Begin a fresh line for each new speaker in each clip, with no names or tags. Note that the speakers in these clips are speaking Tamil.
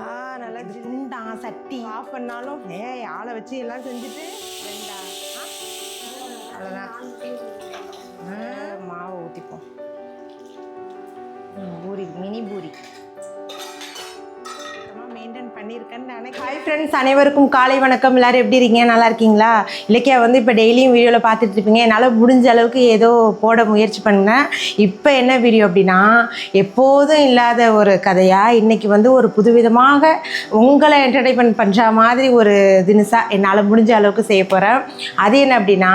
ஆ நல்லா துண்டான் சட்டி ஆஃப் பண்ணாலும் ஏய் ஆளை வச்சு எல்லாம் செஞ்சுட்டு ரெண்டா அவ்வளோதான் மாவு ஊற்றிப்போம் பூரி மினி பூரி
பண்ணியிருக்கேன் ஹாய் ஃப்ரெண்ட்ஸ் அனைவருக்கும் காலை
வணக்கம் எல்லாரும் எப்படி இருக்கீங்க நல்லா இருக்கீங்களா இலக்கியா வந்து இப்போ டெய்லியும் வீடியோவில் பார்த்துட்டு இருப்பீங்க என்னால் முடிஞ்ச அளவுக்கு ஏதோ போட முயற்சி பண்ணேன் இப்போ என்ன வீடியோ அப்படின்னா எப்போதும் இல்லாத ஒரு கதையாக இன்றைக்கி வந்து ஒரு புதுவிதமாக உங்களை என்டர்டைன்மெண்ட் பண்ணுற மாதிரி ஒரு தினுசாக என்னால் முடிஞ்ச அளவுக்கு செய்ய போகிறேன் அது என்ன அப்படின்னா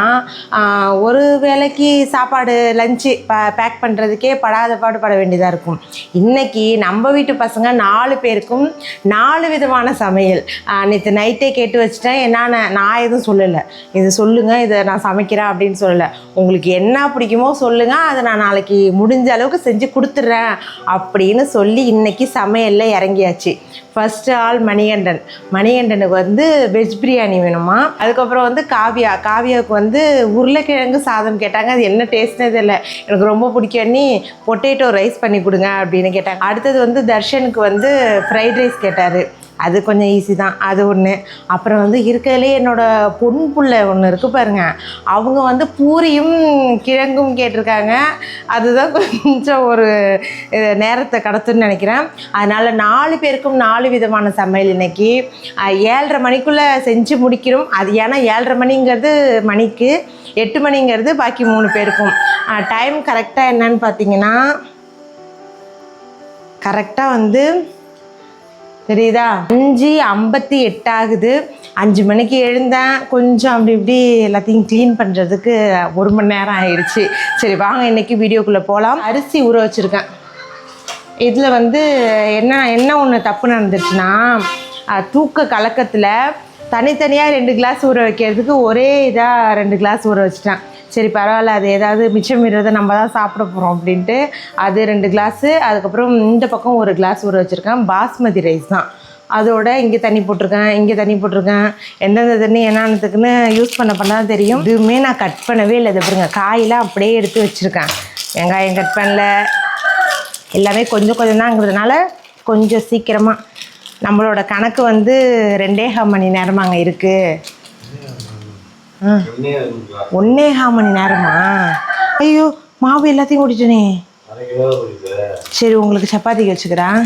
ஒரு வேலைக்கு சாப்பாடு லஞ்சு பேக் பண்ணுறதுக்கே படாத பாடு பட வேண்டியதாக இருக்கும் இன்றைக்கி நம்ம வீட்டு பசங்க நாலு பேருக்கும் நாலு விதமான சமையல் நேற்று நைட்டே கேட்டு வச்சுட்டேன் என்னான்னு நான் எதுவும் சொல்லலை இது சொல்லுங்கள் இதை நான் சமைக்கிறேன் அப்படின்னு சொல்லலை உங்களுக்கு என்ன பிடிக்குமோ சொல்லுங்கள் அதை நான் நாளைக்கு முடிஞ்ச அளவுக்கு செஞ்சு கொடுத்துட்றேன் அப்படின்னு சொல்லி இன்றைக்கி சமையலில் இறங்கியாச்சு ஃபஸ்ட்டு ஆள் மணிகண்டன் மணிகண்டனுக்கு வந்து வெஜ் பிரியாணி வேணுமா அதுக்கப்புறம் வந்து காவியா காவியாவுக்கு வந்து உருளைக்கிழங்கு சாதம் கேட்டாங்க அது என்ன டேஸ்ட்னே இல்லை எனக்கு ரொம்ப பிடிக்கும்னு பொட்டேட்டோ ரைஸ் பண்ணி கொடுங்க அப்படின்னு கேட்டாங்க அடுத்தது வந்து தர்ஷனுக்கு வந்து ஃப்ரைட் ரைஸ் கேட்டார் அது கொஞ்சம் ஈஸி தான் அது ஒன்று அப்புறம் வந்து இருக்கிறதுலே என்னோடய பொன் புள்ளை ஒன்று இருக்குது பாருங்கள் அவங்க வந்து பூரியும் கிழங்கும் கேட்டிருக்காங்க அதுதான் கொஞ்சம் ஒரு நேரத்தை கடத்துன்னு நினைக்கிறேன் அதனால் நாலு பேருக்கும் நாலு விதமான சமையல் இன்னைக்கு ஏழரை மணிக்குள்ளே செஞ்சு முடிக்கிறோம் அது ஏன்னா ஏழரை மணிங்கிறது மணிக்கு எட்டு மணிங்கிறது பாக்கி மூணு பேருக்கும் டைம் கரெக்டாக என்னன்னு பார்த்தீங்கன்னா கரெக்டாக வந்து தெரியுதா அஞ்சு ஐம்பத்தி எட்டு ஆகுது அஞ்சு மணிக்கு எழுந்தேன் கொஞ்சம் அப்படி இப்படி எல்லாத்தையும் க்ளீன் பண்ணுறதுக்கு ஒரு மணி நேரம் ஆயிடுச்சு சரி வாங்க இன்றைக்கி வீடியோக்குள்ளே போகலாம் அரிசி ஊற வச்சுருக்கேன் இதில் வந்து என்ன என்ன ஒன்று தப்பு நடந்துச்சுன்னா தூக்க கலக்கத்தில் தனித்தனியாக ரெண்டு கிளாஸ் ஊற வைக்கிறதுக்கு ஒரே இதாக ரெண்டு கிளாஸ் ஊற வச்சுட்டேன் சரி பரவாயில்ல அது ஏதாவது மிச்சம் இருக்கிறத நம்ம தான் சாப்பிட போகிறோம் அப்படின்ட்டு அது ரெண்டு கிளாஸு அதுக்கப்புறம் இந்த பக்கம் ஒரு கிளாஸ் ஊற வச்சுருக்கேன் பாஸ்மதி ரைஸ் தான் அதோட இங்கே தண்ணி போட்டிருக்கேன் இங்கே தண்ணி போட்டிருக்கேன் எந்தெந்த தண்ணி என்னென்னத்துக்குன்னு யூஸ் பண்ண பண்ண தான் தெரியும் இதுவுமே நான் கட் பண்ணவே இல்லை இதை பாருங்க காயெல்லாம் அப்படியே எடுத்து வச்சுருக்கேன் வெங்காயம் கட் பண்ணல எல்லாமே கொஞ்சம் கொஞ்சம் கொஞ்சம் சீக்கிரமாக நம்மளோட கணக்கு வந்து ரெண்டே ஹால் மணி அங்கே இருக்குது ஒன்னேகால் மணி நேரமா ஐயோ மாவு எல்லாத்தையும் குடிச்சனே சரி உங்களுக்கு சப்பாத்தி வச்சுக்கிறேன்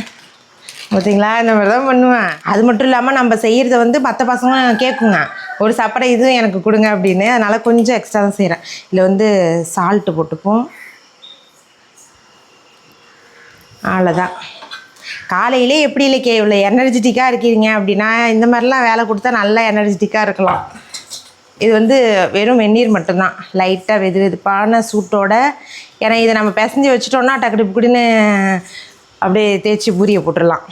பார்த்தீங்களா இந்த மாதிரி தான் பண்ணுவேன் அது மட்டும் இல்லாமல் நம்ம செய்கிறத வந்து மற்ற பசங்களும் கேட்குங்க ஒரு சாப்பாடை இதுவும் எனக்கு கொடுங்க அப்படின்னு அதனால் கொஞ்சம் எக்ஸ்ட்ரா தான் செய்கிறேன் இதில் வந்து சால்ட்டு போட்டுப்போம் அவ்வளோதான் காலையிலே எப்படி இல்லை கே இவ்வளோ எனர்ஜெட்டிக்காக இருக்கிறீங்க அப்படின்னா இந்த மாதிரிலாம் வேலை கொடுத்தா நல்லா எனர்ஜெட்டிக்காக இருக்கலாம் இது வந்து வெறும் வெந்நீர் மட்டும்தான் லைட்டாக வெது வெதுப்பான சூட்டோட ஏன்னா இதை நம்ம பிசைஞ்சு வச்சுட்டோம்னா டக்கு டக்குன்னு அப்படியே தேய்ச்சி பூரிய போட்டுடலாம்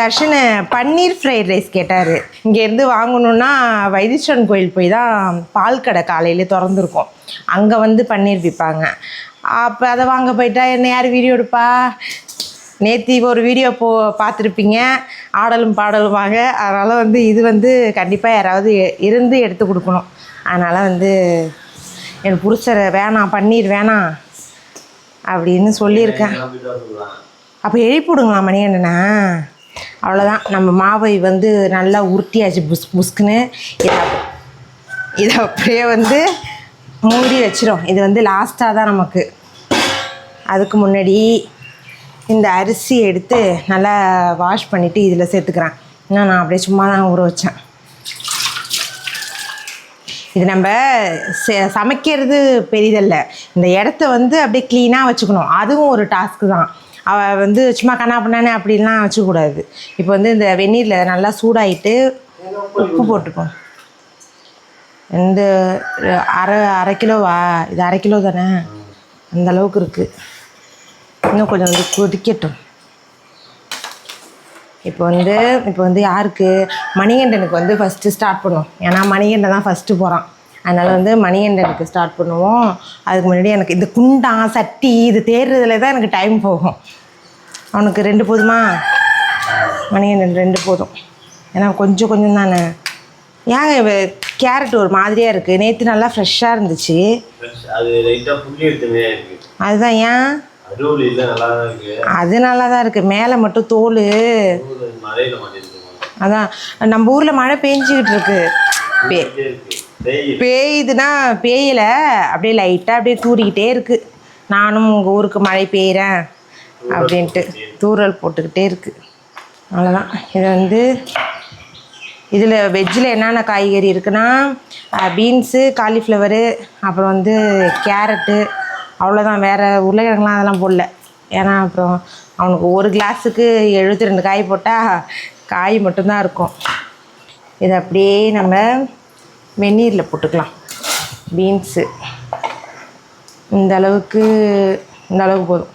தர்ஷன பன்னீர் ஃப்ரைட் ரைஸ் கேட்டார் இங்கேருந்து வாங்கணுன்னா வைத்தீஸ்வரன் கோயில் போய் தான் பால் கடை காலையில் திறந்துருக்கோம் அங்கே வந்து பன்னீர் விற்பாங்க அப்போ அதை வாங்க போயிட்டா என்ன யார் வீடியோ எடுப்பா இப்போ ஒரு வீடியோ போ பார்த்துருப்பீங்க ஆடலும் பாடலும் வாங்க அதனால் வந்து இது வந்து கண்டிப்பாக யாராவது இருந்து எடுத்து கொடுக்கணும் அதனால் வந்து என் புருஷரை வேணாம் பன்னீர் வேணாம் அப்படின்னு சொல்லியிருக்கேன் அப்போ எழுப்பிவிடுங்களா மணி என்னண்ணா அவ்வளோதான் நம்ம மாவை வந்து நல்லா உருட்டியாச்சு புஸ் புஸ்குன்னு இதை இதை அப்படியே வந்து மூடி வச்சிடும் இது வந்து லாஸ்ட்டாக தான் நமக்கு அதுக்கு முன்னாடி இந்த அரிசி எடுத்து நல்லா வாஷ் பண்ணிவிட்டு இதில் சேர்த்துக்கிறேன் இன்னும் நான் அப்படியே சும்மா தான் ஊற வச்சேன் இது நம்ம சமைக்கிறது பெரிதல்ல இந்த இடத்த வந்து அப்படியே க்ளீனாக வச்சுக்கணும் அதுவும் ஒரு டாஸ்க்கு தான் அவள் வந்து சும்மா கண்ணா பண்ணானே அப்படின்லாம் வச்சுக்கூடாது இப்போ வந்து இந்த வெந்நீரில் நல்லா சூடாகிட்டு உப்பு போட்டுப்போம் இந்த அரை அரை கிலோவா இது அரை கிலோ தானே அந்தளவுக்கு இருக்குது இன்னும் கொஞ்சம் வந்து கொதிக்கட்டும் இப்போ வந்து இப்போ வந்து யாருக்கு மணிகண்டனுக்கு வந்து ஃபஸ்ட்டு ஸ்டார்ட் பண்ணுவோம் ஏன்னா மணிகண்டன் தான் ஃபஸ்ட்டு போகிறான் அதனால் வந்து மணிகண்டனுக்கு ஸ்டார்ட் பண்ணுவோம் அதுக்கு முன்னாடி எனக்கு இந்த குண்டான் சட்டி இது தேர்றதுல தான் எனக்கு டைம் போகும் அவனுக்கு ரெண்டு போதுமா மணிகண்டன் ரெண்டு போதும் ஏன்னா கொஞ்சம் கொஞ்சம் தானே ஏங்க கேரட் ஒரு மாதிரியாக இருக்குது நேற்று நல்லா ஃப்ரெஷ்ஷாக இருந்துச்சு அதுதான் ஏன் அது நல்லா தான் இருக்குது மேலே மட்டும் தோல் அதான் நம்ம ஊரில் மழை பெஞ்சிக்கிட்டு இருக்கு பெய்யுதுன்னா பேயல அப்படியே லைட்டாக அப்படியே தூரிக்கிட்டே இருக்கு நானும் உங்கள் ஊருக்கு மழை பெய்கிறேன் அப்படின்ட்டு தூரல் போட்டுக்கிட்டே இருக்கு அவ்வளோதான் இது வந்து இதில் வெஜ்ஜில் என்னென்ன காய்கறி இருக்குன்னா பீன்ஸு காலிஃப்ளவரு அப்புறம் வந்து கேரட்டு அவ்வளோதான் வேறு உருளைக்கிழங்குலாம் அதெல்லாம் போடல ஏன்னா அப்புறம் அவனுக்கு ஒரு கிளாஸுக்கு எழுபத்தி ரெண்டு காய் போட்டால் காய் மட்டும்தான் இருக்கும் இதை அப்படியே நம்ம வெந்நீரில் போட்டுக்கலாம் பீன்ஸு இந்த அளவுக்கு இந்த அளவுக்கு போதும்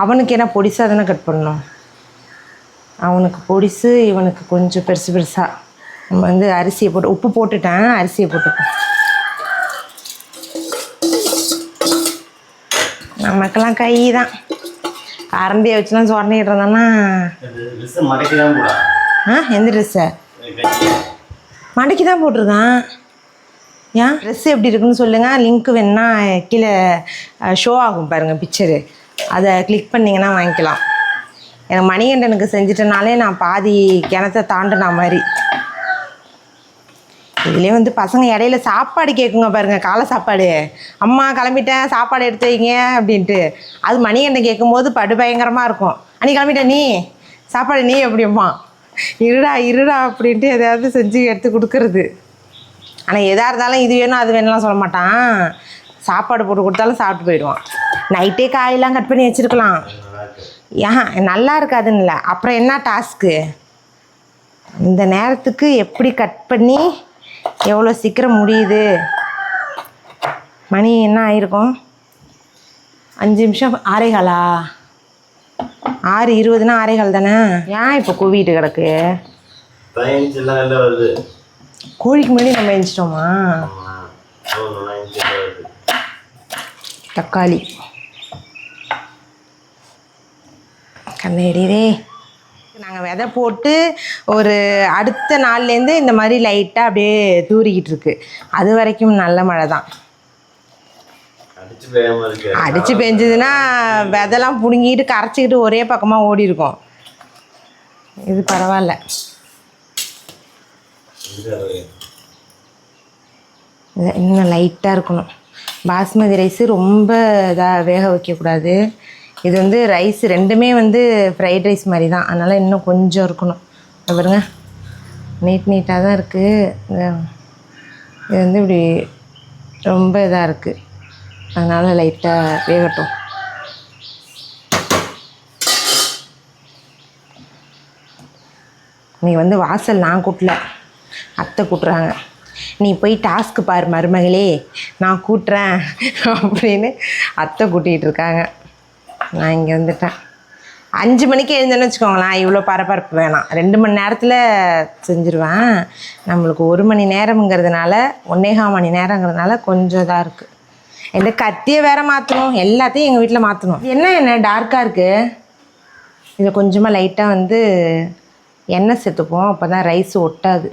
அவனுக்கு என்ன பொடிசாக தானே கட் பண்ணணும் அவனுக்கு பொடிசு இவனுக்கு கொஞ்சம் பெருசு பெருசாக நம்ம வந்து அரிசியை போட்டு உப்பு போட்டுட்டேன் அரிசியை போட்டுக்கலாம் நமக்கெல்லாம் கை தான் கரண்டியை வச்சுலாம் சொரண்டிட்டு ஆ எந்த ட்ரெஸ்ஸை மடக்கி தான் போட்டிருக்கான் ஏன் ட்ரெஸ் எப்படி இருக்குன்னு சொல்லுங்கள் லிங்க் வேணா கீழே ஷோ ஆகும் பாருங்கள் பிக்சரு அதை கிளிக் பண்ணிங்கன்னா வாங்கிக்கலாம் எனக்கு மணிகண்டனுக்கு செஞ்சிட்டனாலே நான் பாதி கிணத்தை தாண்டினா மாதிரி இதுலேயே வந்து பசங்க இடையில சாப்பாடு கேட்குங்க பாருங்க காலை சாப்பாடு அம்மா கிளம்பிட்டேன் சாப்பாடு எடுத்து வைங்க அப்படின்ட்டு அது மணி என்ன கேட்கும்போது படு பயங்கரமாக இருக்கும் அன்னி கிளம்பிட்ட நீ சாப்பாடு நீ அப்படிம்மா இருடா இருடா அப்படின்ட்டு எதாவது செஞ்சு எடுத்து கொடுக்கறது ஆனால் எதாக இருந்தாலும் இது வேணும் அது வேணும்லாம் சொல்ல மாட்டான் சாப்பாடு போட்டு கொடுத்தாலும் சாப்பிட்டு போயிடுவான் நைட்டே காயெல்லாம் கட் பண்ணி வச்சுருக்கலாம் ஏன் நல்லா இருக்காதுன்னு இல்லை அப்புறம் என்ன டாஸ்க்கு இந்த நேரத்துக்கு எப்படி கட் பண்ணி எவ்வளோ சீக்கிரம் முடியுது மணி என்ன ஆகிருக்கும் அஞ்சு நிமிஷம் ஆரைகாலா ஆறு இருபதுனா ஆரைகால் தானே ஏன் இப்போ கூவிட்டு கிடக்கு கோழிக்கு முன்னாடி நம்ம எரிஞ்சிட்டோமா தக்காளி கண்ணை நாங்கள் விதை போட்டு ஒரு அடுத்த நாள்லேருந்து இந்த மாதிரி லைட்டாக அப்படியே தூரிக்கிட்டு இருக்கு அது வரைக்கும் நல்ல மழை தான் அடிச்சு பெஞ்சதுன்னா விதெல்லாம் புடுங்கிட்டு கரைச்சிக்கிட்டு ஒரே பக்கமாக ஓடி இருக்கும் இது பரவாயில்ல இன்னும் லைட்டாக இருக்கணும் பாஸ்மதி ரைஸ் ரொம்ப இதாக வேக வைக்கக்கூடாது இது வந்து ரைஸ் ரெண்டுமே வந்து ஃப்ரைட் ரைஸ் மாதிரி தான் அதனால் இன்னும் கொஞ்சம் இருக்கணும் பாருங்க நீட் நீட்டாக தான் இருக்குது இது வந்து இப்படி ரொம்ப இதாக இருக்குது அதனால் லைட்டாக வேகட்டும் நீ வந்து வாசல் நான் கூட்டல அத்தை கூட்டுறாங்க நீ போய் டாஸ்க்கு பார் மருமகளே நான் கூட்டுறேன் அப்படின்னு அத்தை கூட்டிகிட்டு இருக்காங்க நான் இங்கே வந்துட்டேன் அஞ்சு மணிக்கு எழுந்தேன்னு வச்சுக்கோங்களேன் இவ்வளோ பரபரப்பு வேணாம் ரெண்டு மணி நேரத்தில் செஞ்சுருவேன் நம்மளுக்கு ஒரு மணி நேரம்ங்கிறதுனால ஒன்னேகால் மணி நேரங்கிறதுனால கொஞ்சம் இதாக இருக்குது எந்த கத்தியை வேறு மாற்றணும் எல்லாத்தையும் எங்கள் வீட்டில் மாற்றணும் என்ன என்ன டார்க்காக இருக்குது இதை கொஞ்சமாக லைட்டாக வந்து எண்ணெய் சேர்த்துப்போம் அப்போ தான் ரைஸ் ஒட்டாது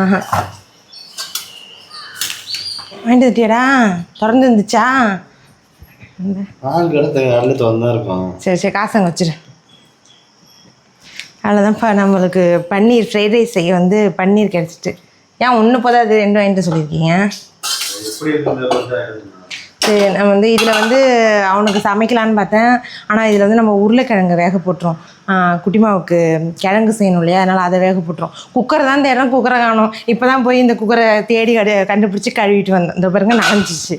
ஆஹா வேண்டியதுட்டியடா திறந்து இருந்துச்சா ஆள் சரி சரி காசங்க வச்சிரு அவ்வளோதான்ப்பா நம்மளுக்கு பன்னீர் ஃப்ரைட் ரைஸ் செய்ய வந்து பன்னீர் கிடச்சிட்டு ஏன் ஒன்று போதும் அது ரெண்டு வாங்கிட்டு சொல்லியிருக்கீங்க சரி நம்ம வந்து இதில் வந்து அவனுக்கு சமைக்கலான்னு பார்த்தேன் ஆனால் இதில் வந்து நம்ம உருளைக்கிழங்கு வேக போட்டுரும் குட்டிமாவுக்கு கிழங்கு செய்யணும் இல்லையா அதனால் அதை வேக போட்டுரும் குக்கரை தான் தேடுறோம் குக்கரை காணும் இப்போ தான் போய் இந்த குக்கரை தேடி கண்டுபிடிச்சி கழுவிட்டு வந்தோம் இந்த பாருங்க நனைஞ்சிச்சு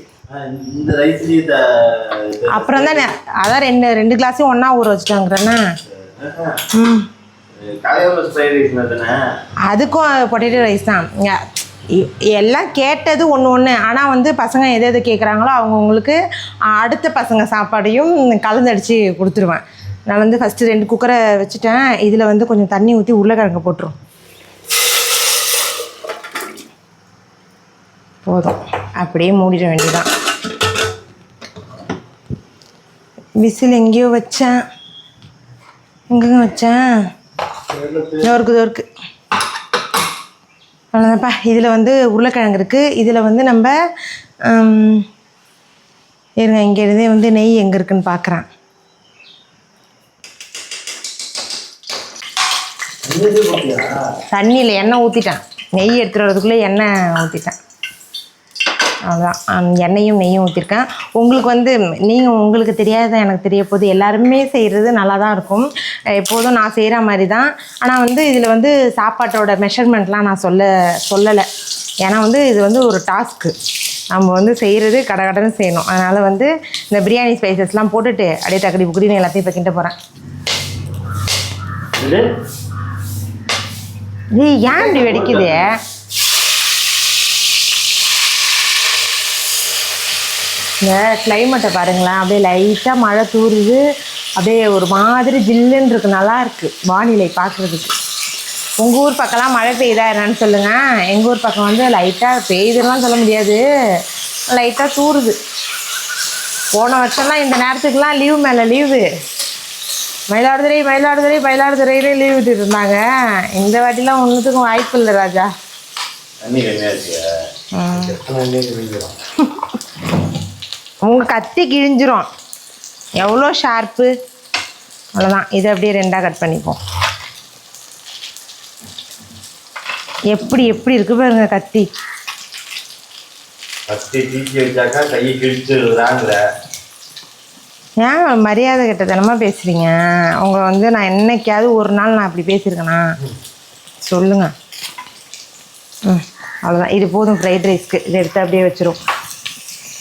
அப்புறம் தானே அதான் ரெண்டு ரெண்டு கிளாஸையும் ஒன்றா ஊற வச்சுட்டாங்கிறேண்ணா அதுக்கும் பொட்டேட்டோ ரைஸ் தான் எல்லாம் கேட்டது ஒன்று ஒன்று ஆனால் வந்து பசங்க எது எது கேட்குறாங்களோ அவங்கவுங்களுக்கு அடுத்த பசங்க சாப்பாடையும் கலந்தடிச்சு கொடுத்துருவேன் நான் வந்து ஃபஸ்ட்டு ரெண்டு குக்கரை வச்சுட்டேன் இதில் வந்து கொஞ்சம் தண்ணி ஊற்றி உருளைக்கிழங்கு போட்டுரும் போதும் அப்படியே மூடிட வேண்டியதான் விசில் எங்கேயோ வச்சேன் எங்கெங்க வச்சேன் ஒர்க்கு இருக்கு அவ்வளோதான்ப்பா இதில் வந்து உருளைக்கிழங்கு இருக்குது இதில் வந்து நம்ம இருங்க இங்கே வந்து நெய் எங்கே இருக்குன்னு பார்க்குறேன் தண்ணியில் எண்ணெய் ஊற்றிட்டேன் நெய் எடுத்துகிட்டு வரதுக்குள்ளே எண்ணெய் ஊற்றிட்டேன் அதுதான் எண்ணெயும் நெய்யும் ஊற்றிருக்கேன் உங்களுக்கு வந்து நீங்கள் உங்களுக்கு தெரியாத எனக்கு தெரிய போது எல்லாருமே செய்கிறது நல்லா தான் இருக்கும் எப்போதும் நான் செய்கிற மாதிரி தான் ஆனால் வந்து இதில் வந்து சாப்பாட்டோட மெஷர்மெண்ட்லாம் நான் சொல்ல சொல்லலை ஏன்னா வந்து இது வந்து ஒரு டாஸ்க்கு நம்ம வந்து செய்கிறது கடை கடன் செய்யணும் அதனால் வந்து இந்த பிரியாணி ஸ்பைசஸ்லாம் போட்டுட்டு அப்படியே தக்கடி புக்கடின்னு எல்லாத்தையும் இப்போ கிண்ட போகிறேன் இது ஏன் இப்படி வெடிக்குது இந்த கிளைமேட்டை பாருங்களேன் அப்படியே லைட்டாக மழை தூருது அப்படியே ஒரு மாதிரி ஜில்லுன்னு இருக்கு நல்லா இருக்குது வானிலை பார்க்குறதுக்கு உங்கள் ஊர் பக்கம்லாம் மழை பெய்யுதா என்னன்னு சொல்லுங்கள் எங்கள் ஊர் பக்கம் வந்து லைட்டாக பெய்யுதுலாம் சொல்ல முடியாது லைட்டாக தூருது போன வருஷம்லாம் இந்த நேரத்துக்குலாம் லீவு மேலே லீவு மயிலாடுதுறை மயிலாடுதுறை மயிலாடுதுறையிலே லீவ் விட்டுட்டு இருந்தாங்க இந்த வாட்டிலாம் ஒன்றுத்துக்கும் வாய்ப்பு இல்லை ராஜா உங்கள் கத்தி கிழிஞ்சிரும் எவ்வளோ ஷார்ப்பு அவ்வளோதான் இதை அப்படியே ரெண்டாக கட் பண்ணிப்போம் எப்படி எப்படி இருக்கு பாருங்க கத்தி ஏன் தீக்கி வச்சாக்கா மரியாதை பேசுறீங்க அவங்க வந்து நான் என்னைக்காவது ஒரு நாள் நான் அப்படி பேசியிருக்கேனா சொல்லுங்க ம் அவ்வளோதான் இது போதும் ஃப்ரைட் ரைஸ்க்கு இதை எடுத்து அப்படியே வச்சிரும்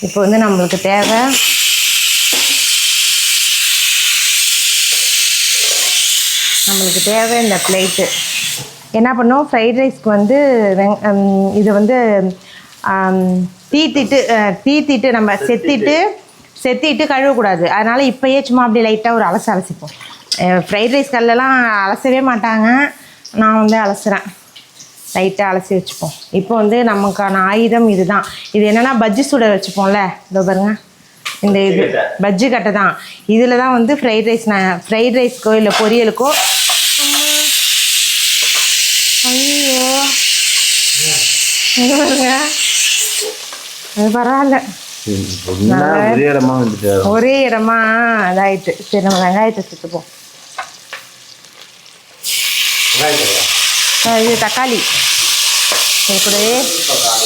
இப்போ வந்து நம்மளுக்கு தேவை நம்மளுக்கு தேவை இந்த பிளேட்டு என்ன பண்ணோம் ஃப்ரைட் ரைஸ்க்கு வந்து இது வந்து தீத்திட்டு தீத்திட்டு நம்ம செத்திட்டு செத்திட்டு கழுவக்கூடாது அதனால் இப்போயே சும்மா அப்படி லைட்டாக ஒரு அலச அலசிப்போம் ஃப்ரைட் ரைஸ் கல்லெல்லாம் அலசவே மாட்டாங்க நான் வந்து அலசுகிறேன் லைட்டாக அலசி வச்சுப்போம் இப்போ வந்து நமக்கான ஆயுதம் இதுதான் இது என்னென்னா பஜ்ஜி சுட வச்சுப்போம்ல இதோ பாருங்க இந்த இது பஜ்ஜி கட்டை தான் இதில் தான் வந்து ஃப்ரைட் ரைஸ் நான் ஃப்ரைட் ரைஸ்க்கோ இல்லை பொரியலுக்கோ ஐயோ இங்கே பாருங்க பரவாயில்ல ஒரே இடமா அதாயிட்டு சரி நம்ம வெங்காயத்தை சுத்துப்போம் இது தக்காளி இது கூடவே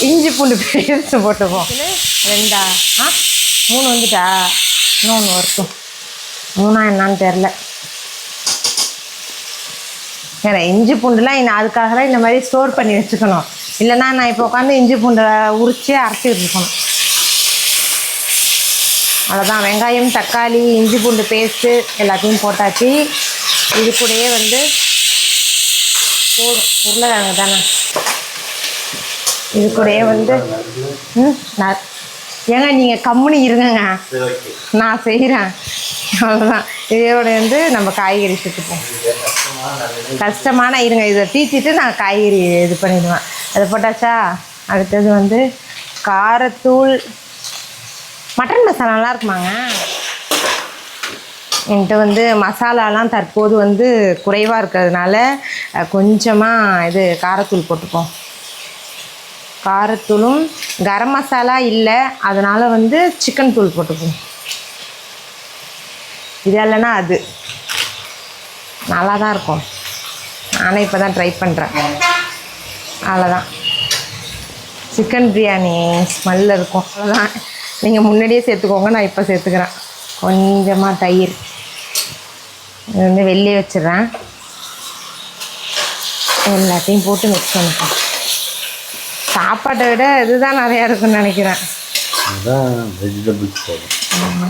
இஞ்சி பூண்டு பேஸ்ட்டு போட்டுப்போம் ரெண்டா ஆ மூணு வந்துட்டா இன்னும் ஒன்று வரட்டும் மூணா என்னான்னு தெரில வேற இஞ்சி பூண்டுலாம் இன்னும் அதுக்காக தான் இந்த மாதிரி ஸ்டோர் பண்ணி வச்சுக்கணும் இல்லைன்னா நான் இப்போ உட்காந்து இஞ்சி பூண்டை உரிச்சே அரைச்சி இருக்கணும் அவ்வளோதான் வெங்காயம் தக்காளி இஞ்சி பூண்டு பேஸ்ட்டு எல்லாத்தையும் போட்டாச்சு இது கூடயே வந்து போதும் உருளைக்கிழங்கு தானே இது கூடயே வந்து ம் நான் ஏங்க நீங்கள் கம்முனி இருங்கங்க நான் செய்கிறேன் அவ்வளோதான் இதோட வந்து நம்ம காய்கறி சுட்டுப்போம் கஷ்டமான இருங்க இதை தீச்சிட்டு நான் காய்கறி இது பண்ணிடுவேன் அதை போட்டாச்சா அடுத்தது வந்து காரத்தூள் மட்டன் மசாலா நல்லா இருக்குமாங்க என்கிட்ட வந்து மசாலாலாம் தற்போது வந்து குறைவாக இருக்கிறதுனால கொஞ்சமாக இது காரத்தூள் போட்டுப்போம் காரத்தூளும் கரம் மசாலா இல்லை அதனால் வந்து சிக்கன் தூள் போட்டுப்போம் இது இல்லைன்னா அது நல்லா தான் இருக்கும் நானே இப்போ தான் ட்ரை பண்ணுறேன் அவ்வளோதான் சிக்கன் பிரியாணி ஸ்மெல் இருக்கும் அவ்வளோதான் நீங்கள் முன்னாடியே சேர்த்துக்கோங்க நான் இப்போ சேர்த்துக்கிறேன் கொஞ்சமாக தயிர் இது வந்து வெள்ளி வச்சிடுறேன் எல்லாத்தையும் போட்டு மிக்ஸ் பண்ணிக்கலாம் சாப்பாட்டை விட இதுதான் நிறையா இருக்குன்னு நினைக்கிறேன்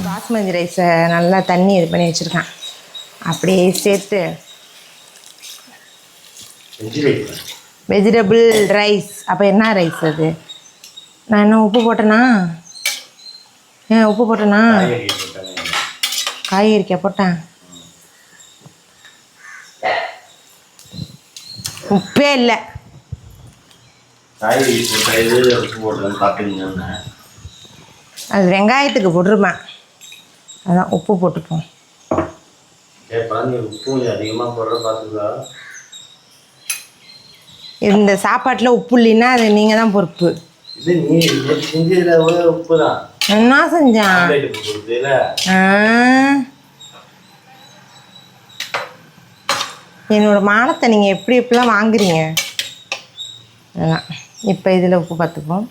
பாஸ்மதி ரைஸை நல்லா தண்ணி இது பண்ணி வச்சுருக்கேன் அப்படியே சேர்த்து வெஜிடபிள் ரைஸ் அப்போ என்ன ரைஸ் அது நான் என்ன உப்பு போட்டேனா ஏன் உப்பு போட்டேனா காய்கறிக்கா போட்டேன் உப்பே இல்லை அது வெங்காயத்துக்கு போட்டுருமா அதான் உப்பு போட்டுப்போம் இந்த சாப்பாட்டில் உப்பு இல்லைன்னா அது நீங்கள் தான் பொறுப்பு என்ன செஞ்சான் என்னோடய மானத்தை நீங்கள் எப்படி எப்படிலாம் வாங்குறீங்க அதான் இப்போ இதில் உப்பு பார்த்துப்போம்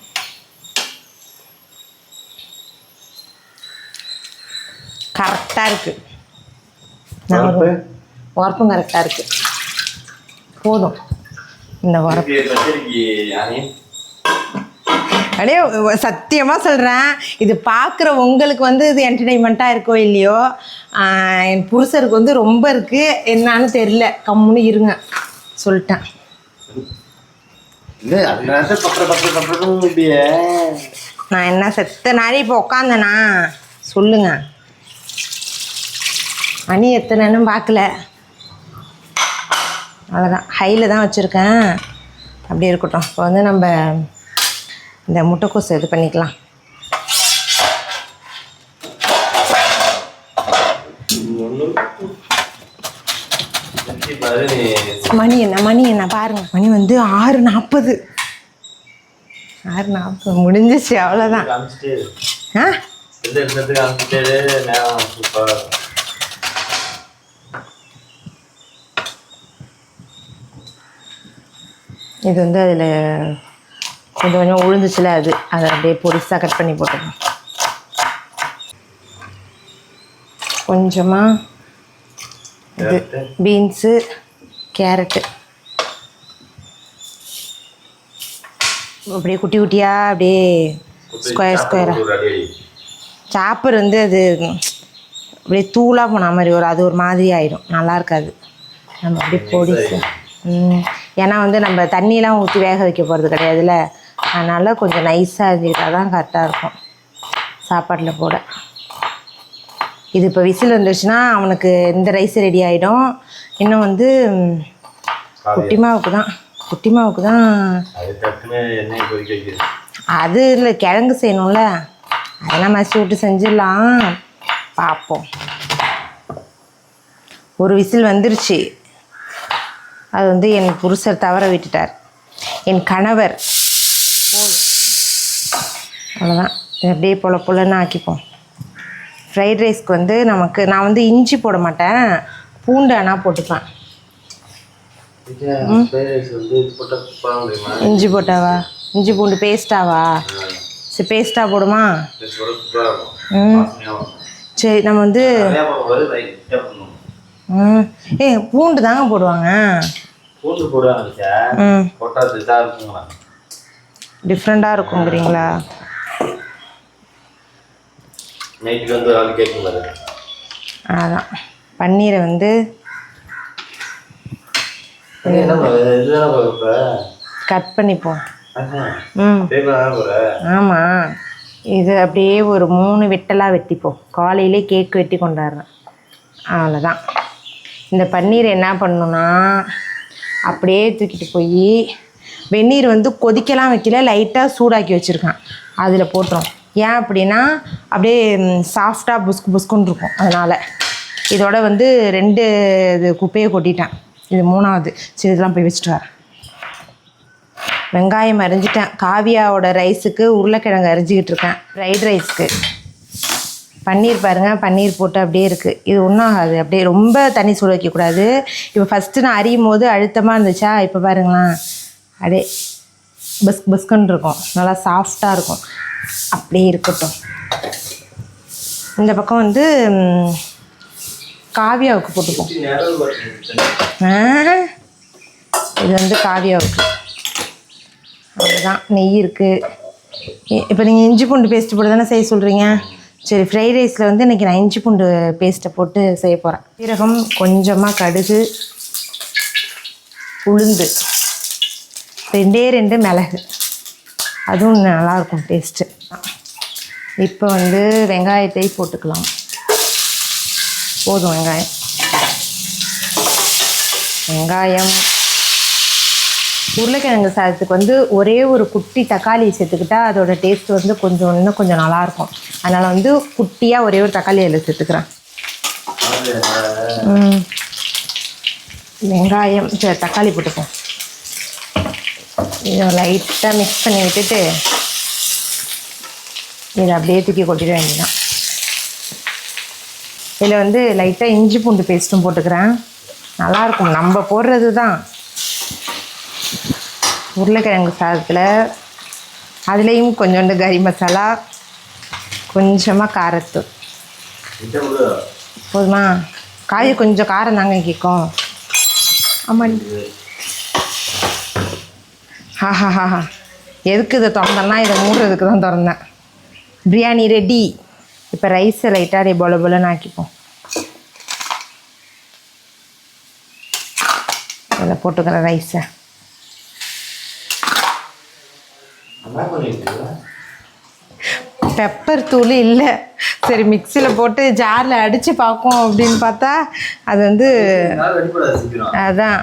கரெக்டாக இருக்குது நான் ஒரு உரப்பும் கரெக்டாக இருக்குது போதும் இந்த உரப்பு அப்படியே சத்தியமாக சொல்கிறேன் இது பார்க்குற உங்களுக்கு வந்து இது என்டர்டைன்மெண்ட்டாக இருக்கோ இல்லையோ என் புருஷருக்கு வந்து ரொம்ப இருக்குது என்னன்னு தெரில கம்முன்னு இருங்க சொல்லிட்டேன் நான் என்ன செத்த நிறைய இப்போ உக்காந்தனா சொல்லுங்க மணி எத்தனைன்னு பார்க்கல அவ்வளோதான் ஹையில் தான் வச்சுருக்கேன் அப்படி இருக்கட்டும் இப்போ வந்து நம்ம இந்த முட்டைக்கோஸ் இது பண்ணிக்கலாம் மணி என்ன மணி என்ன பாருங்க மணி வந்து ஆறு நாற்பது ஆறு நாற்பது முடிஞ்சிச்சு அவ்வளோதான் ஆ இது வந்து அதில் கொஞ்சம் கொஞ்சம் உழுந்துச்சுல அது அதை அப்படியே பொடிசாக கட் பண்ணி போட்டுக்கலாம் கொஞ்சமாக இது பீன்ஸு கேரட்டு அப்படியே குட்டி குட்டியாக அப்படியே ஸ்கொயர் ஸ்கொயராக சாப்பர் வந்து அது அப்படியே தூளாக போன மாதிரி ஒரு அது ஒரு மாதிரி ஆகிடும் நல்லா இருக்காது நம்ம அப்படியே பொடிச்சு ஏன்னா வந்து நம்ம தண்ணியெலாம் ஊற்றி வேக வைக்க போகிறது கிடையாதுல்ல அதனால் கொஞ்சம் நைஸாக அரிஞ்சிக்கிட்டால் தான் கரெக்டாக இருக்கும் சாப்பாட்டில் கூட இது இப்போ விசில் வந்துடுச்சுன்னா அவனுக்கு இந்த ரைஸ் ரெடி ஆகிடும் இன்னும் வந்து குட்டி மாவுக்கு தான் குட்டி மாவுக்கு தான் அது இல்லை கிழங்கு செய்யணும்ல அதெல்லாம் மசி விட்டு செஞ்சிடலாம் பார்ப்போம் ஒரு விசில் வந்துருச்சு அது வந்து என் புருஷர் தவற விட்டுட்டார் என் கணவர் போதும் அவ்வளோதான் அப்படியே போல புலன்னு ஆக்கிப்போம் ஃப்ரைட் ரைஸ்க்கு வந்து நமக்கு நான் வந்து இஞ்சி போட மாட்டேன் பூண்டு ஆனால் போட்டுப்பேன் இஞ்சி போட்டாவா இஞ்சி பூண்டு பேஸ்ட்டாவா சரி பேஸ்ட்டாக போடுமா ம் சரி நம்ம வந்து ம் ஏ பூண்டு தாங்க போடுவாங்க பூண்டு போடுவாங்க ம் போட்டால் இதாக இருக்குங்களா டிஃப்ரெண்டாக இருக்குங்கிறீங்களா அதான் பன்னீரை வந்து கட் பண்ணிப்போம் ம் ஆமாம் இது அப்படியே ஒரு மூணு வெட்டலாக வெட்டிப்போம் காலையிலே கேக் வெட்டி கொண்டாடுறேன் அவ்வளோதான் இந்த பன்னீர் என்ன பண்ணணும்னா அப்படியே தூக்கிட்டு போய் வெந்நீர் வந்து கொதிக்கலாம் வைக்கல லைட்டாக சூடாக்கி வச்சுருக்கேன் அதில் போட்டுரும் ஏன் அப்படின்னா அப்படியே சாஃப்டாக புஸ்கு புஸ்குன்னு இருக்கும் அதனால் இதோட வந்து ரெண்டு இது குப்பையை கொட்டிட்டேன் இது மூணாவது சரி இதெல்லாம் போய் வச்சுட்டு வரேன் வெங்காயம் அரைஞ்சிட்டேன் காவியாவோட ரைஸுக்கு உருளைக்கிழங்கு அரிஞ்சிக்கிட்டு இருக்கேன் ஃப்ரைட் ரைஸ்க்கு பன்னீர் பாருங்கள் பன்னீர் போட்டு அப்படியே இருக்குது இது ஒன்றும் ஆகாது அப்படியே ரொம்ப தண்ணி சூடு வைக்கக்கூடாது இப்போ ஃபஸ்ட்டு நான் அறியும் போது அழுத்தமாக இருந்துச்சா இப்போ பாருங்களேன் அதே பஸ் பஸ்கன் இருக்கும் நல்லா சாஃப்டாக இருக்கும் அப்படியே இருக்கட்டும் இந்த பக்கம் வந்து காவியாவுக்கு போட்டுப்போம் இது வந்து காவியாவுக்கு அதுதான் நெய் இருக்குது இப்போ நீங்கள் இஞ்சி பூண்டு பேஸ்ட் போட்டு தானே செய்ய சொல்கிறீங்க சரி ஃப்ரைட் ரைஸில் வந்து இன்றைக்கி நான் இஞ்சி பூண்டு பேஸ்ட்டை போட்டு செய்ய போகிறேன் சீரகம் கொஞ்சமாக கடுகு உளுந்து ரெண்டே ரெண்டு மிளகு அதுவும் நல்லாயிருக்கும் டேஸ்ட்டு இப்போ வந்து வெங்காயத்தை போட்டுக்கலாம் போதும் வெங்காயம் வெங்காயம் உருளைக்கிழங்கு சாதத்துக்கு வந்து ஒரே ஒரு குட்டி தக்காளி சேர்த்துக்கிட்டா அதோட டேஸ்ட் வந்து கொஞ்சம் இன்னும் கொஞ்சம் நல்லாயிருக்கும் அதனால் வந்து குட்டியாக ஒரே ஒரு தக்காளி அதில் சேர்த்துக்கிறேன் வெங்காயம் சரி தக்காளி போட்டுப்போம் இதை லைட்டாக மிக்ஸ் பண்ணி விட்டுட்டு இதை அப்படியே தூக்கி கொட்டிட வேண்டியதான் இதில் வந்து லைட்டாக இஞ்சி பூண்டு பேஸ்ட்டும் போட்டுக்கிறேன் நல்லாயிருக்கும் நம்ம போடுறது தான் உருளைக்கிழங்கு சாதத்தில் அதுலேயும் கொஞ்சோண்டு கறி மசாலா கொஞ்சமாக காரத்து போதுமா காய் கொஞ்சம் காரம் தாங்க கேட்கும் ஆமாம் ஹாஹா ஹாஹா எதுக்கு இதை திறந்தேன்னா இதை மூடுறதுக்கு தான் திறந்தேன் பிரியாணி ரெடி இப்போ ரைஸை லைட்டாக அதே போல போலன்னு ஆக்கிப்போம் அதில் போட்டுக்கிறேன் ரைஸை பெப்பர் தூள் இல்லை சரி மிக்சியில் போட்டு ஜாரில் அடித்து பார்க்கும் அப்படின்னு பார்த்தா அது வந்து அதுதான்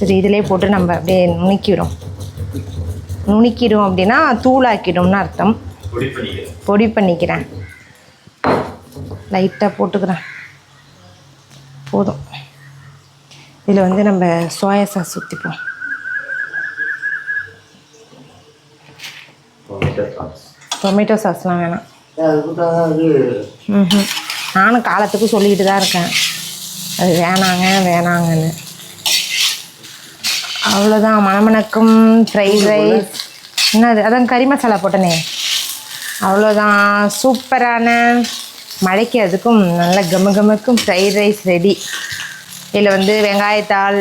சரி இதிலே போட்டு நம்ம அப்படியே நுணுக்கிவிடும் நுணுக்கிடும் அப்படின்னா தூளாக்கிடும்னு அர்த்தம் பொடி பண்ணிக்கிறேன் லைட்டாக போட்டுக்கிறேன் போதும் இதில் வந்து நம்ம சோயா சாஸ் ஊற்றிப்போம் டொமேட்டோ சாஸ்லாம் வேணாம் ம் நானும் காலத்துக்கும் சொல்லிக்கிட்டு தான் இருக்கேன் அது வேணாங்க வேணாங்கன்னு அவ்வளோதான் மணமணக்கும் ஃப்ரைட் ரைஸ் என்னது அதான் கறி மசாலா போட்டனே அவ்வளோதான் சூப்பரான மழைக்கு அதுக்கும் நல்ல கம கமக்கும் ஃப்ரைட் ரைஸ் ரெடி இதில் வந்து வெங்காயத்தாள்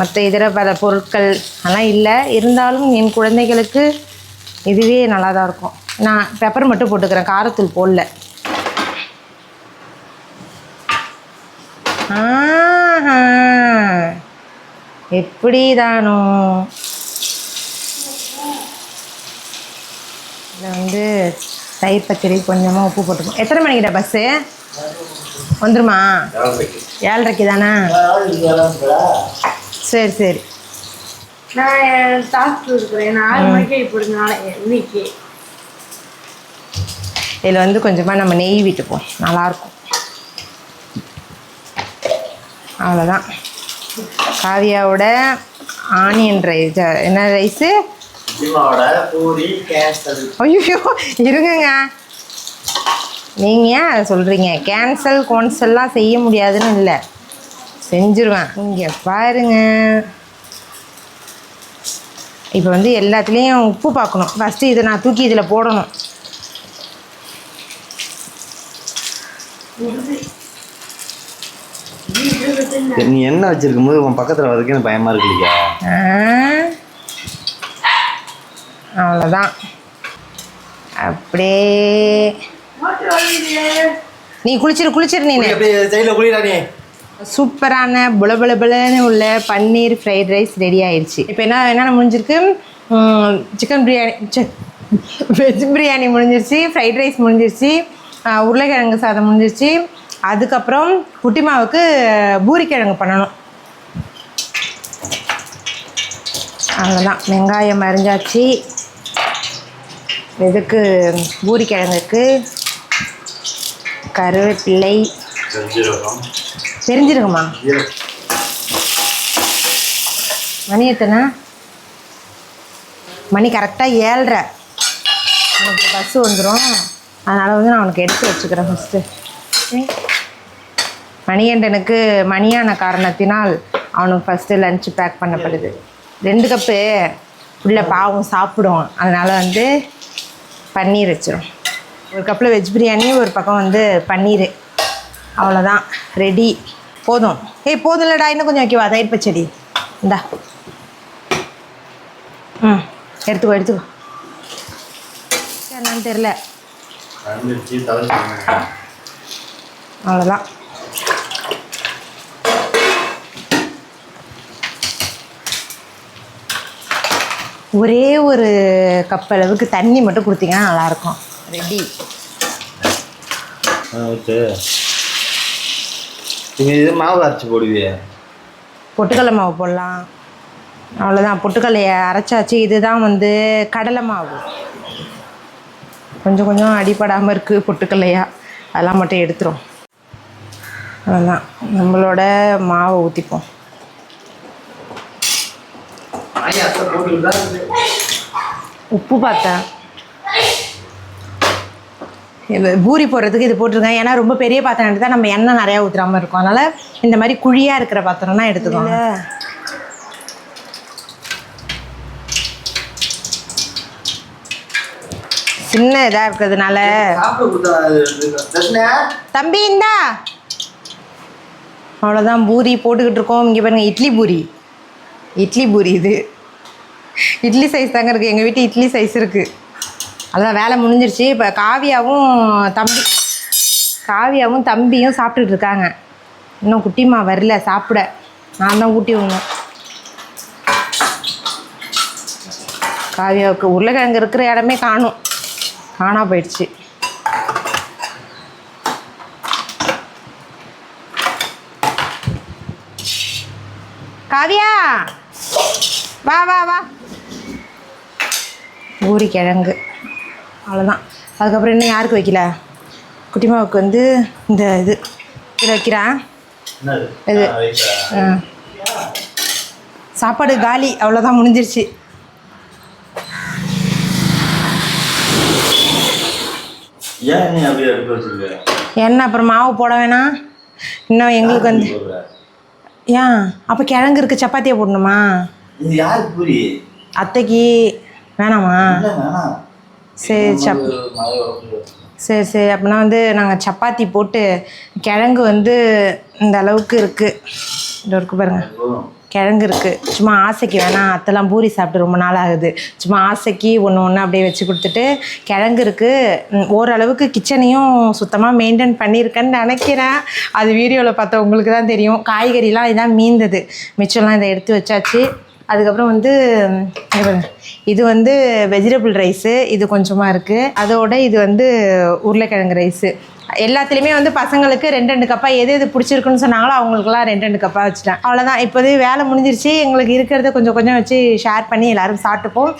மற்ற இதர பல பொருட்கள் அதெல்லாம் இல்லை இருந்தாலும் என் குழந்தைகளுக்கு இதுவே நல்லா தான் இருக்கும் நான் பெப்பர் மட்டும் போட்டுக்கிறேன் காரத்தூள் போடல ஆஹா எப்படி தானோ இதில் வந்து தயிர் பச்சடி கொஞ்சமாக உப்பு போட்டுப்போம் எத்தனை மணிக்கிட்ட பஸ்ஸு வந்துருமா ஏழரைக்கு தானே சரி சரி நான் இருக்கிறேன் ஆறு மணிக்கே இதில் வந்து கொஞ்சமாக நம்ம நெய் விட்டுப்போம் நல்லாயிருக்கும் அவ்வளோதான் காவியாவோட ஆனியன் ரைஸ் என்ன ரைஸு ஐயோ இருங்க நீங்கள் ஏன் சொல்கிறீங்க கேன்சல் கோன்சல்லாம் செய்ய முடியாதுன்னு இல்லை செஞ்சுருவேன் இங்கே பாருங்க இப்போ வந்து எல்லாத்துலேயும் உப்பு பார்க்கணும் ஃபஸ்ட்டு இதை நான் தூக்கி இதில் போடணும் நீ என்ன வச்சிருக்கும் போது உன் பக்கத்தில் வரதுக்கு எனக்கு பயமாக இருக்கு அவ்வளோதான் அப்படியே நீ குளிச்சிரு குளிச்சிரு நீ சூப்பரான புல புல புலன்னு உள்ள பன்னீர் ஃப்ரைட் ரைஸ் ரெடி ஆயிடுச்சு இப்போ என்ன என்னென்ன முடிஞ்சிருக்கு சிக்கன் பிரியாணி வெஜ் பிரியாணி முடிஞ்சிருச்சு ஃப்ரைட் ரைஸ் முடிஞ்சிருச்சு உருளைக்கிழங்கு சாதம் முடிஞ்சிருச்சு அதுக்கப்புறம் புட்டி மாவுக்கு பூரிக்கிழங்கு பண்ணணும் அவ்வளோதான் வெங்காயம் அரிஞ்சாச்சு இதுக்கு பூரிக்கிழங்குக்கு கருவேப்பிள்ளை தெரிஞ்சிருக்குமா மணி எத்தனை மணி கரெக்டாக ஏழ்ரை எனக்கு பஸ்ஸு வந்துடும் அதனால் வந்து நான் உனக்கு எடுத்து வச்சுக்கிறேன் ஃபஸ்ட்டு மணிகண்டனுக்கு மணியான காரணத்தினால் அவனுக்கு ஃபஸ்ட்டு லன்ச் பேக் பண்ணப்படுது ரெண்டு கப்பு உள்ள பாவம் சாப்பிடும் அதனால் வந்து பன்னீர் வச்சிடும் ஒரு கப்பில் வெஜ் பிரியாணி ஒரு பக்கம் வந்து பன்னீர் அவ்வளோதான் ரெடி போதும் ஏய் போதும் இல்லைடா இன்னும் கொஞ்சம் வைக்கவா தயிர் பச்சடி இந்தா ம் எடுத்துக்கோ எடுத்துக்கோ என்னன்னு தெரில அவ்வளோதான் ஒரே ஒரு கப் அளவுக்கு தண்ணி மட்டும் கொடுத்தீங்கன்னா நல்லாயிருக்கும் ரெடி ஓகே நீங்கள் இது மாவு அரைச்சி போடுவியே பொட்டுக்கடலை மாவு போடலாம் அவ்வளோதான் பொட்டுக்கடலையை அரைச்சாச்சு இதுதான் வந்து கடலை மாவு கொஞ்சம் கொஞ்சம் அடிப்படாமல் இருக்குது பொட்டுக்கடலையா அதெல்லாம் மட்டும் எடுத்துரும் அவ்வளோதான் நம்மளோட மாவை ஊற்றிப்போம் உப்பு பார்த்தேன் பூரி போடுறதுக்கு இது போட்டிருக்கேன் ஏன்னா ரொம்ப பெரிய பாத்திரம் எடுத்தால் நம்ம எண்ணெய் நிறையா ஊற்றுறாமல் இருக்கும் அதனால் இந்த மாதிரி குழியாக இருக்கிற பாத்திரம்னா எடுத்துக்கோங்க சின்ன இதாக இருக்கிறதுனால தம்பி இந்தா அவ்வளோதான் பூரி போட்டுக்கிட்டு இருக்கோம் இங்கே பாருங்கள் இட்லி பூரி இட்லி பூரி இது இட்லி சைஸ் தாங்க இருக்குது எங்கள் வீட்டு இட்லி சைஸ் இருக்குது அதுதான் வேலை முடிஞ்சிருச்சு இப்போ காவியாவும் தம்பி காவியாவும் தம்பியும் சாப்பிட்டுட்டு இருக்காங்க இன்னும் குட்டிமா வரல சாப்பிட நான் தான் ஊட்டி விடணும் காவியாவுக்கு உருளைக்கிழங்கு இருக்கிற இடமே காணும் காணா போயிடுச்சு காவியா வா வா வா பூரி கிழங்கு அவ்வளோதான் அதுக்கப்புறம் இன்னும் யாருக்கு வைக்கல குட்டிமாவுக்கு வந்து இந்த இது இதில் வைக்கிறேன் இது சாப்பாடு காலி அவ்வளோதான் முடிஞ்சிருச்சு என்ன அப்புறம் மாவு போட வேணாம் இன்னும் எங்களுக்கு வந்து ஏன் அப்போ கிழங்கு இருக்கு சப்பாத்தியை போடணுமா அத்தைக்கு வேணாமா சரி சப் சரி சரி அப்படின்னா வந்து நாங்கள் சப்பாத்தி போட்டு கிழங்கு வந்து இந்த அளவுக்கு இருக்குது இந்த இருக்கு பாருங்க கிழங்கு இருக்குது சும்மா ஆசைக்கு வேணாம் அத்தெல்லாம் பூரி சாப்பிட்டு ரொம்ப நாள் ஆகுது சும்மா ஆசைக்கு ஒன்று ஒன்று அப்படியே வச்சு கொடுத்துட்டு கிழங்கு இருக்குது ஓரளவுக்கு கிச்சனையும் சுத்தமாக மெயின்டைன் பண்ணியிருக்கேன்னு நினைக்கிறேன் அது வீடியோவில் பார்த்தா உங்களுக்கு தான் தெரியும் காய்கறிலாம் இதான் மீந்தது மிச்சம்லாம் இதை எடுத்து வச்சாச்சு அதுக்கப்புறம் வந்து இது வந்து வெஜிடபிள் ரைஸு இது கொஞ்சமாக இருக்குது அதோட இது வந்து உருளைக்கிழங்கு ரைஸு எல்லாத்துலேயுமே வந்து பசங்களுக்கு ரெண்டு ரெண்டு கப்பா எது எது பிடிச்சிருக்குன்னு சொன்னாங்களோ அவங்களுக்குலாம் ரெண்டு ரெண்டு கப்பாக வச்சுட்டேன் அவ்வளோதான் இப்போது வேலை முடிஞ்சிருச்சு எங்களுக்கு இருக்கிறத கொஞ்சம் கொஞ்சம் வச்சு ஷேர் பண்ணி எல்லோரும் சாப்பிட்டுப்போம்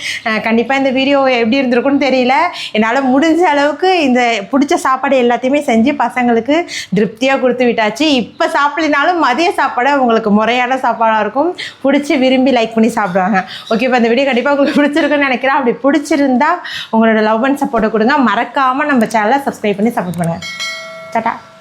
கண்டிப்பாக இந்த வீடியோ எப்படி இருந்திருக்குன்னு தெரியல என்னால் முடிஞ்ச அளவுக்கு இந்த பிடிச்ச சாப்பாடு எல்லாத்தையுமே செஞ்சு பசங்களுக்கு திருப்தியாக கொடுத்து விட்டாச்சு இப்போ சாப்பிடலினாலும் மதிய சாப்பாடு அவங்களுக்கு முறையான சாப்பாடாக இருக்கும் பிடிச்சி விரும்பி லைக் பண்ணி சாப்பிடுவாங்க ஓகே இப்போ இந்த வீடியோ கண்டிப்பாக உங்களுக்கு பிடிச்சிருக்குன்னு நினைக்கிறேன் அப்படி பிடிச்சிருந்தா உங்களோட லவ் அண்ட் சப்போர்ட்டை கொடுங்க மறக்காமல் நம்ம சேனலை சப்ஸ்கிரைப் பண்ணி சப்போர்ட் பண்ணுங்கள் ただ。